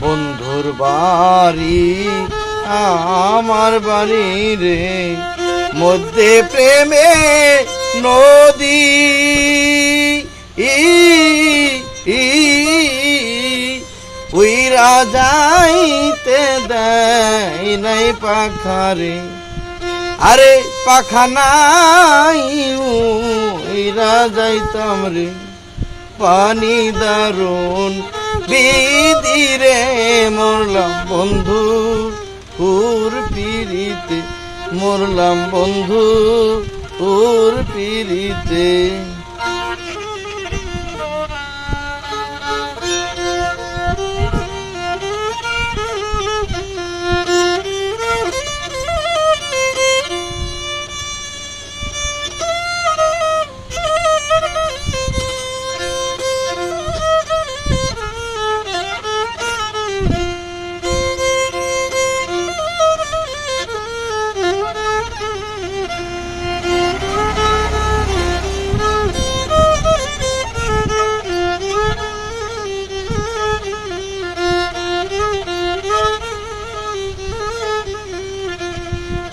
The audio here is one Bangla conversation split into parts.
বন্ধুর বাড়ি, আমার বাড়ি রে। মধ্যে প্রেমে নদী। ই উইরা যাইতে দেয় নাই পাখারে। আরে পাখা নাই, উইরা যাইতাম রে। পানি দারুণ বিদিরে মরলাম বন্ধু। উর পিড়িতে মরলাম বন্ধু উর পিড়িতে।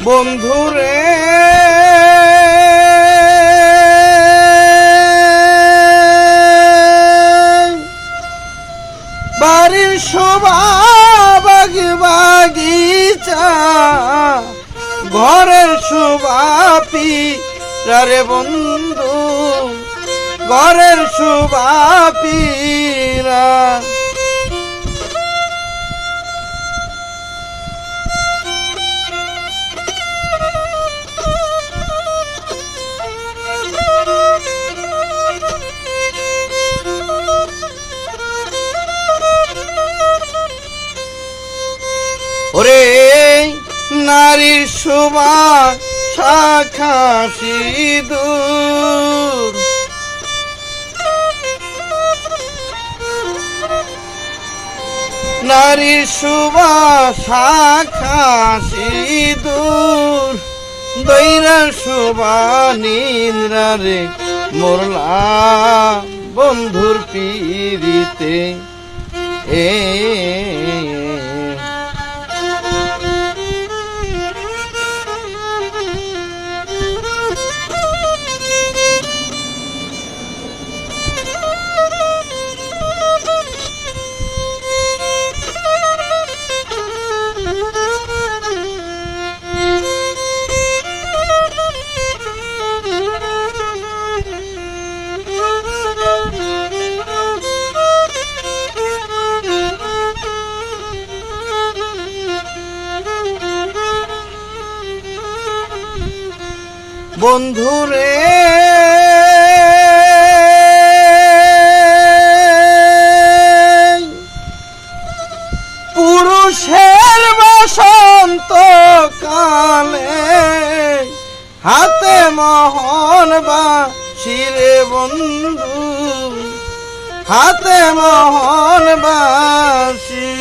বন্ধুরে বাড়ির শোভা বাগ বাগিচা ঘরের শোভা রে বন্ধু ঘরের শোভা ওরে, নারীর শোভা শাখা সিঁদুর নারীর শোভা শাখা সিঁদুর দৈরা শোভা নিন্দ্রা রে, মোরলা বন্ধুর পিড়িতে। এ বন্ধুরে। পুরুষের বসন্ত কালে হাতে মোহন বা শিরে বন্ধু হাতে মোহন বাসি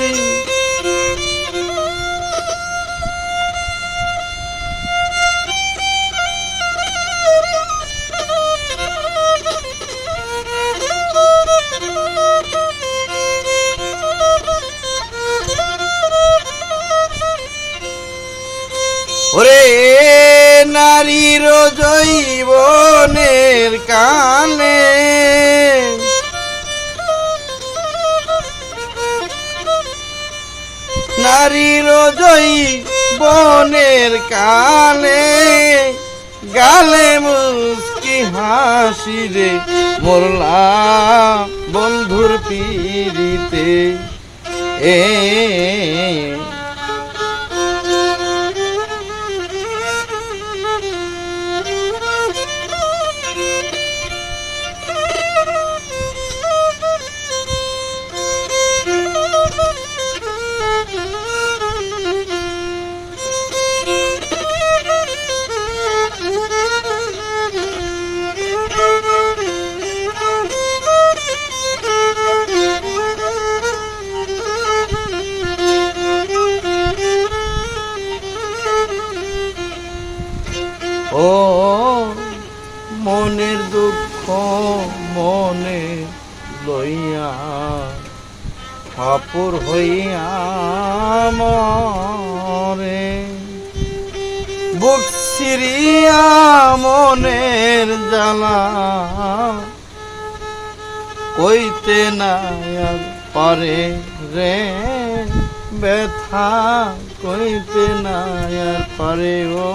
ওরে নারীর জৈবনের কানে। নারীর জৈবনের কানে, গালে মুস্কি হাসি রে মোরলা বন্ধুর পিড়িতে। এ মরে বুক সিরিয়া মনের জ্বালা কইতে না পরে রে। ব্যথা কইতে না পারে ও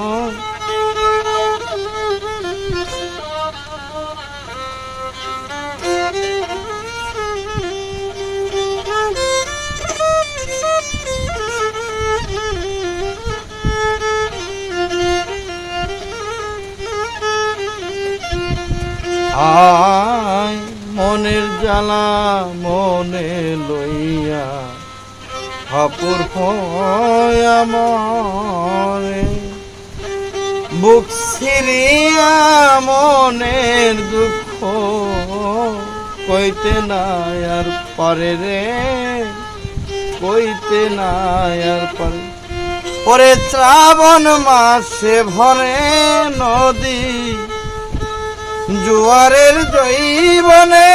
জ্বালা মনে লইয়া, হাপুর মরে বুক সিরিয়া মনের দুঃখ কইতে না আর পারে রে, কইতে নাই আর পারে। পরে শ্রাবণ মাসে ভরে নদী জুয়ারের জৈবনে।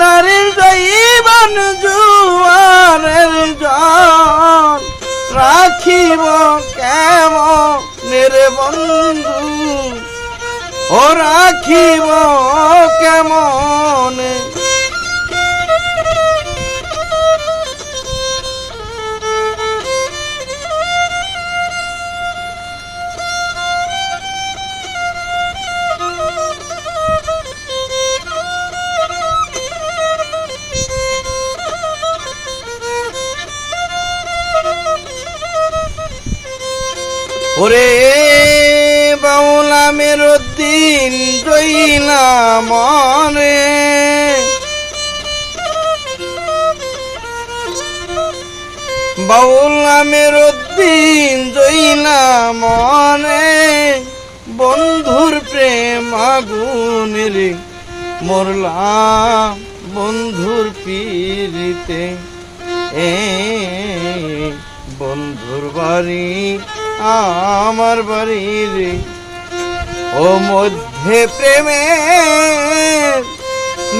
নারীর জৈবন জুয়ারের জল রাখিব কেমন মেরে বন্ধু? ও রাখিব কেমন? ওরে বাউলা মেরো দিন জইলা মনে। বাউলা দিন জইলা মনে। বন্ধুর প্রেম আগুন রে মরলাম বন্ধুর পিড়িতে। এ বন্ধুর বাড়ি, আমার বাড়ি রে ও মধ্যে প্রেমে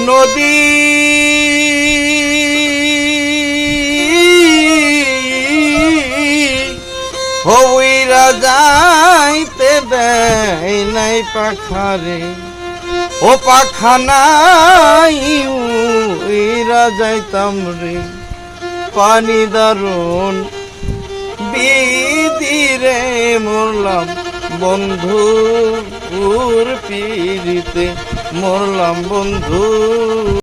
নদী। হইরা যাইতে দেয় নাই পাখারে, ও পাখা নাই, উইরা যাইতাম রে, পানি দারুণ বিদিরে মরলাম বন্ধু পুর পিড়িতে মরলাম বন্ধু